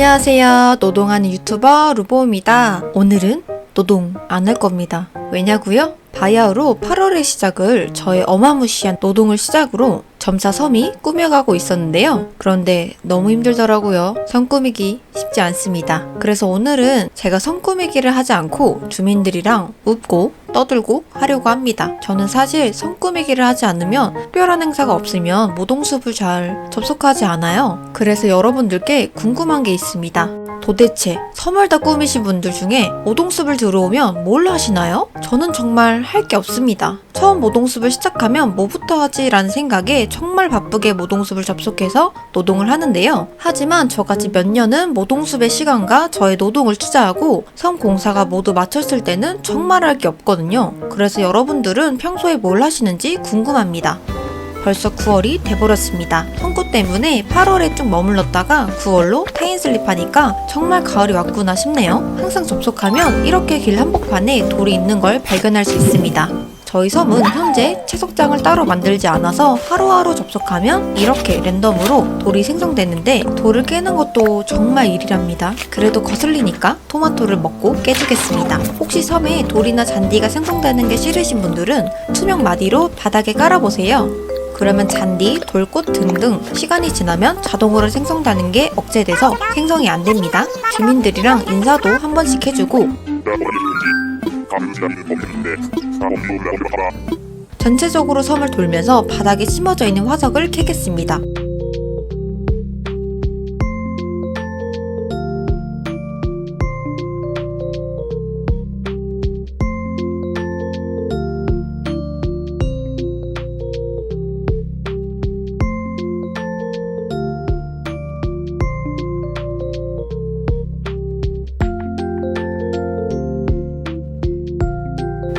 안녕하세요. 노동하는 유튜버 루보입니다. 오늘은 노동 안 할 겁니다. 왜냐고요? 바야흐로 8월의 시작을 저의 어마무시한 노동을 시작으로 점차 섬이 꾸며가고 있었는데요. 그런데 너무 힘들더라고요. 섬 꾸미기 쉽지 않습니다. 그래서 오늘은 제가 섬 꾸미기를 하지 않고 주민들이랑 웃고 떠들고 하려고 합니다. 저는 사실 섬 꾸미기를 하지 않으면 특별한 행사가 없으면 모동숲을 잘 접속하지 않아요. 그래서 여러분들께 궁금한 게 있습니다. 도대체 섬을 다 꾸미신 분들 중에 모동숲을 들어오면 뭘 하시나요? 저는 정말 할 게 없습니다. 처음 모동숲을 시작하면 뭐부터 하지 라는 생각에 정말 바쁘게 모동숲을 접속해서 노동을 하는데요. 하지만 저같이 몇 년은 모동숲의 시간과 저의 노동을 투자하고 섬 공사가 모두 마쳤을 때는 정말 할 게 없거든요. 그래서 여러분들은 평소에 뭘 하시는지 궁금합니다. 벌써 9월이 돼버렸습니다. 선고 때문에 8월에 좀 머물렀다가 9월로 타인슬립 하니까 정말 가을이 왔구나 싶네요. 항상 접속하면 이렇게 길 한복판에 돌이 있는 걸 발견할 수 있습니다. 저희 섬은 현재 채석장을 따로 만들지 않아서 하루하루 접속하면 이렇게 랜덤으로 돌이 생성되는데 돌을 깨는 것도 정말 일이랍니다. 그래도 거슬리니까 토마토를 먹고 깨주겠습니다. 혹시 섬에 돌이나 잔디가 생성되는 게 싫으신 분들은 투명 마디로 바닥에 깔아보세요. 그러면 잔디, 돌꽃 등등 시간이 지나면 자동으로 생성되는 게 억제돼서 생성이 안 됩니다. 주민들이랑 인사도 한 번씩 해주고 전체적으로 섬을 돌면서 바닥에 심어져 있는 화석을 캐겠습니다.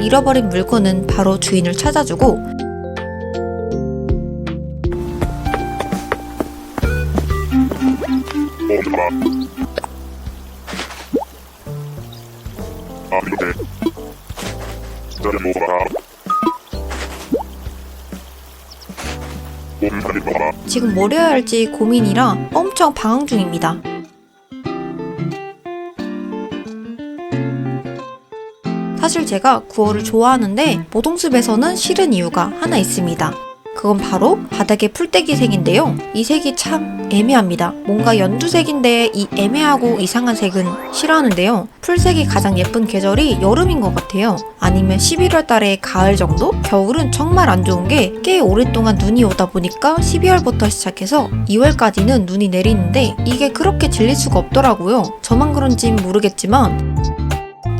잃어버린 물건은 바로 주인을 찾아주고 지금 뭘 해야 할지 고민이라 엄청 방황 중입니다. 사실 제가 구어를 좋아하는데 모동숲에서는 싫은 이유가 하나 있습니다. 그건 바로 바닥에 풀떼기 색인데요. 이 색이 참 애매합니다. 뭔가 연두색인데 이 애매하고 이상한 색은 싫어하는데요. 풀색이 가장 예쁜 계절이 여름인 것 같아요. 아니면 11월 달에 가을 정도? 겨울은 정말 안 좋은 게 꽤 오랫동안 눈이 오다 보니까 12월부터 시작해서 2월까지는 눈이 내리는데 이게 그렇게 질릴 수가 없더라고요. 저만 그런진 모르겠지만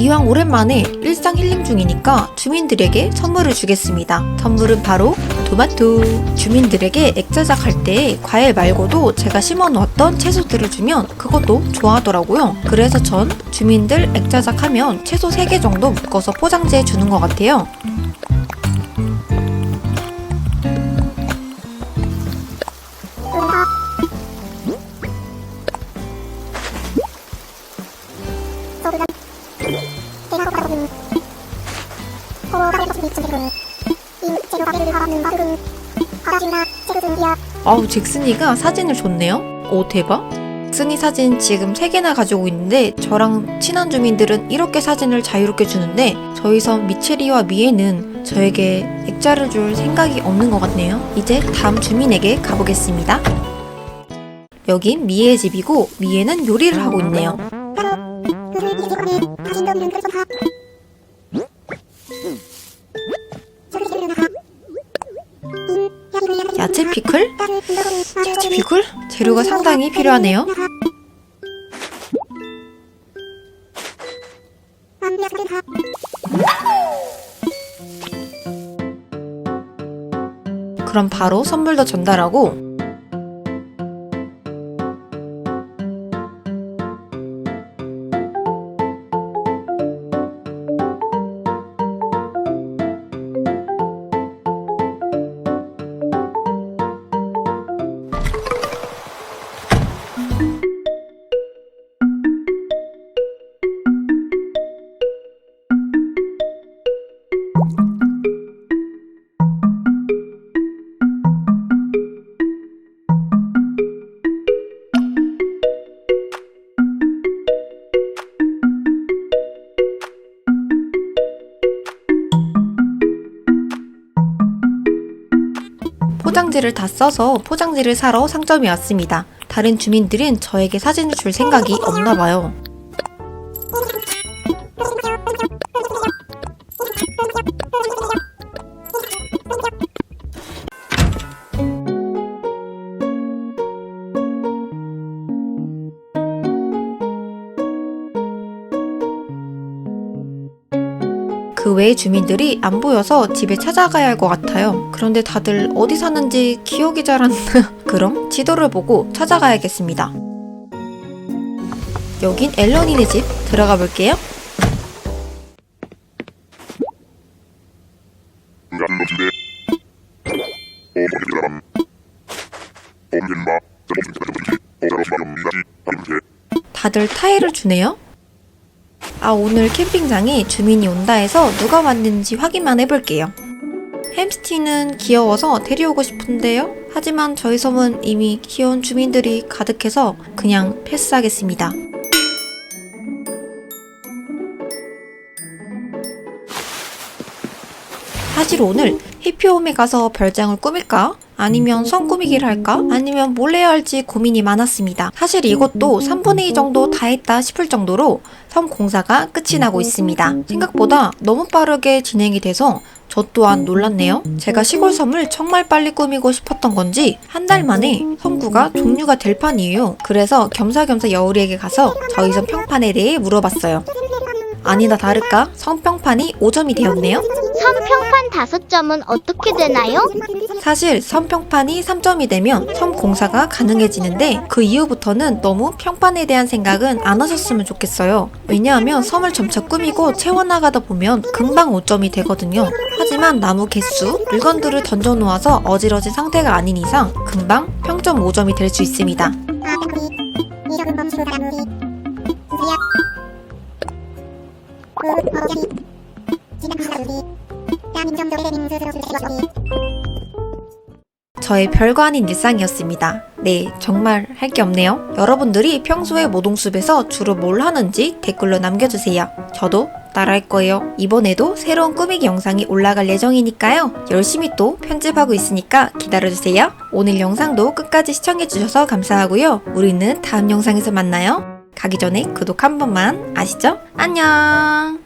이왕 오랜만에 일상 힐링 중이니까 주민들에게 선물을 주겠습니다. 선물은 바로 토마토. 주민들에게 액자작 할 때 과일 말고도 제가 심어 놓았던 채소들을 주면 그것도 좋아하더라고요. 그래서 전 주민들 액자작 하면 채소 3개 정도 묶어서 포장지에 주는 것 같아요. 아우 잭슨이가 사진을 줬네요. 오 대박. 잭슨이 사진 지금 3개나 가지고 있는데 저랑 친한 주민들은 이렇게 사진을 자유롭게 주는데 저희 섬 미체리와 미에는 저에게 액자를 줄 생각이 없는 것 같네요. 이제 다음 주민에게 가보겠습니다. 여긴 미에의 집이고 미에는 요리를 하고 있네요. 야채 피클? 야채 피클? 재료가 상당히 필요하네요. 그럼 바로 선물도 전달하고 포장지를 다 써서 포장지를 사러 상점에 왔습니다. 다른 주민들은 저에게 사진을 줄 생각이 없나 봐요. 그 외의 주민들이 안 보여서 집에 찾아가야 할 것 같아요. 그런데 다들 어디 사는지 기억이 잘 안 나. 그럼 지도를 보고 찾아가야겠습니다. 여긴 앨런이네 집 들어가 볼게요. 다들 타일을 주네요. 아, 오늘 캠핑장에 주민이 온다 해서 누가 왔는지 확인만 해볼게요. 햄스티는 귀여워서 데려오고 싶은데요. 하지만 저희 섬은 이미 귀여운 주민들이 가득해서 그냥 패스하겠습니다. 사실 오늘 히피홈에 가서 별장을 꾸밀까? 아니면 선 꾸미기를 할까? 아니면 뭘 해야 할지 고민이 많았습니다. 사실 이것도 3분의 2 정도 다 했다 싶을 정도로 섬 공사가 끝이 나고 있습니다. 생각보다 너무 빠르게 진행이 돼서 저 또한 놀랐네요. 제가 시골 섬을 정말 빨리 꾸미고 싶었던 건지 한 달 만에 섬구가 종류가 될 판이에요. 그래서 겸사겸사 여우리에게 가서 저희 섬 평판에 대해 물어봤어요. 아니나 다를까 성평판이 5점이 되었네요. 선평판 다섯 점은 어떻게 되나요? 사실 섬평판이 3점이 되면 섬 공사가 가능해지는데 그 이후부터는 너무 평판에 대한 생각은 안 하셨으면 좋겠어요. 왜냐하면 섬을 점차 꾸미고 채워나가다 보면 금방 5점이 되거든요. 하지만 나무 개수, 물건들을 던져놓아서 어지러진 상태가 아닌 이상 금방 평점 5점이 될 수 있습니다. 저의 별거 아닌 일상이었습니다. 네, 정말 할 게 없네요. 여러분들이 평소에 모동숲에서 주로 뭘 하는지 댓글로 남겨주세요. 저도 따라할 거예요. 이번에도 새로운 꾸미기 영상이 올라갈 예정이니까요. 열심히 또 편집하고 있으니까 기다려주세요. 오늘 영상도 끝까지 시청해주셔서 감사하고요. 우리는 다음 영상에서 만나요. 가기 전에 구독 한 번만 아시죠? 안녕!